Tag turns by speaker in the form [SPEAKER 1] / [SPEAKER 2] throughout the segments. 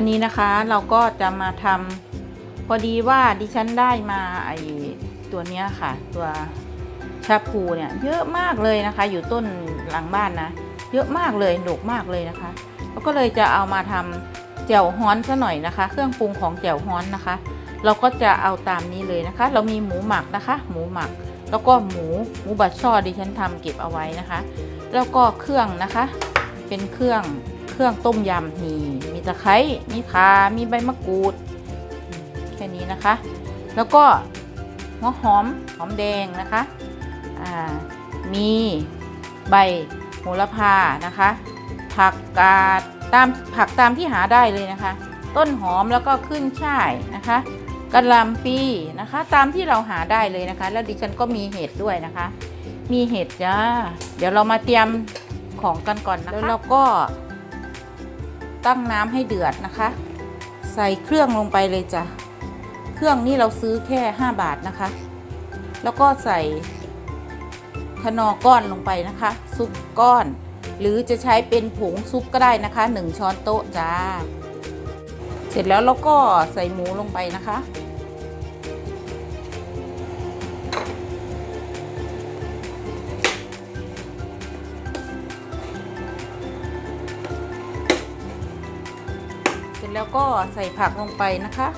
[SPEAKER 1] อันนี้นะคะเราก็จะมาทำพอดีว่าดิฉันได้มาไอตัวเนี้ยค่ะ ตัวชาพูเนี่ยเยอะมากเลยนะคะ อยู่ต้นหลังบ้านนะ เยอะมากเลยดกมากเลยนะคะเราก็เลยจะเอามาทำแจ่วฮ้อนซะหน่อยนะคะ เครื่องปรุงของแจ่วฮ้อนนะคะ เราก็จะเอาตามนี้เลยนะคะ เรามีหมูหมักนะคะ หมูหมัก แล้วก็หมูหมูบัดช่อดิฉันทำเก็บเอาไว้นะคะ แล้วก็เครื่องนะคะ เป็นเครื่อง เครื่องต้มยำนี่มีตะไคร้มีข่ามีใบมะกรูด แค่นี้นะคะ แล้วก็หัวหอมหอมแดงนะคะมีใบโหระพานะคะ ผักกาดตามผักตามที่หาได้เลยนะคะ ต้นหอมแล้วก็ขึ้นช่ายนะคะกระหลำปีนะคะ ตามที่เราหาได้เลยนะคะ แล้วดิฉันก็มีเห็ดด้วยนะคะ มีเห็ดจ้า เดี๋ยวเรามาเตรียมของกันก่อนนะคะแล้วเราก็ ตั้งน้ำให้เดือดนะคะ ใส่เครื่องลงไปเลยจ้ะ เครื่องนี่เราซื้อแค่ 5 บาทนะคะ แล้วก็ใส่ขนอก้อนลงไปนะคะ ซุปก้อน หรือจะใช้เป็นผงซุปก็ได้นะคะ 1 ช้อนโต๊ะจ้า เสร็จแล้วเราก็ใส่หมูลงไปนะคะ แล้วก็ใส่ผักลงไปนะคะ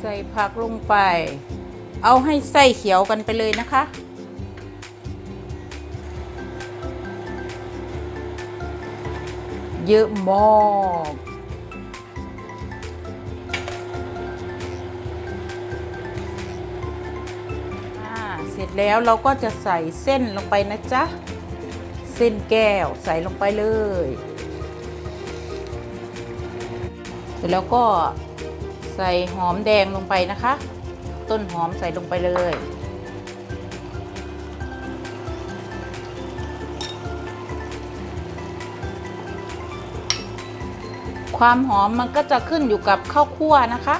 [SPEAKER 1] ใส่ผักลงไป เอาให้ไส้เขียวกันไปเลยนะคะเยอะมาก ร็จแล้วเราก็จะใส่เส้นลงไปนะจ๊ะ เส้นแก้วใส่ลงไปเลย เสร็จแล้วก็ใส่หอมแดงลงไปนะคะ ต้นหอมใส่ลงไปเลยความหอมมันก็จะขึ้นอยู่กับข้าวคั่วนะคะ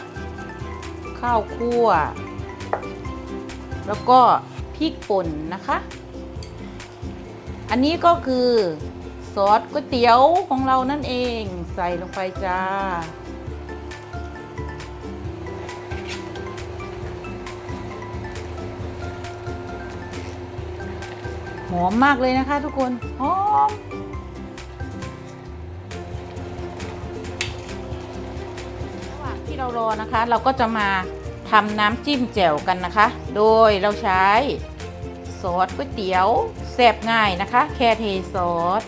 [SPEAKER 1] ข้าวคั่ว แล้วก็ พริกป่นนะคะ อันนี้ก็คือซอสก๋วยเตี๋ยวของเรานั่นเองใส่ลงไปจ้า หอมมากเลยนะคะทุกคน หอมระหว่างที่เรารอนะคะ เราก็จะมา ทำน้ำจิ้มแจ่วกันนะคะ โดยเราใช้ซอสก๋วยเตี๋ยวแซ่บง่ายนะคะ แค่เทซอส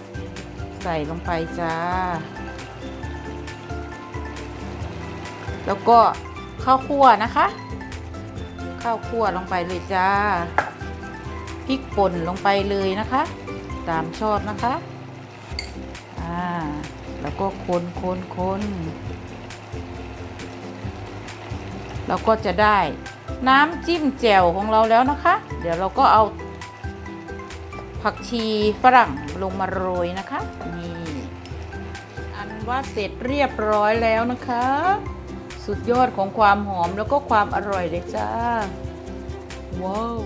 [SPEAKER 1] ใส่ลงไปจ้า แล้วก็ข้าวคั่วนะคะ ข้าวคั่วลงไปเลยจ้าพริกป่นลงไปเลยนะคะ ตามชอบนะคะอ่าแล้วก็คนคนคน เราก็จะได้น้ำจิ้มแจ่วของเราแล้วนะคะ เดี๋ยวเราก็เอา ผักชีฝรั่งลงมาโรยนะคะ นี่ อันว่าเสร็จเรียบร้อยแล้วนะคะ สุดยอดของความหอมแล้วก็ความอร่อยเลยจ้า ว้าว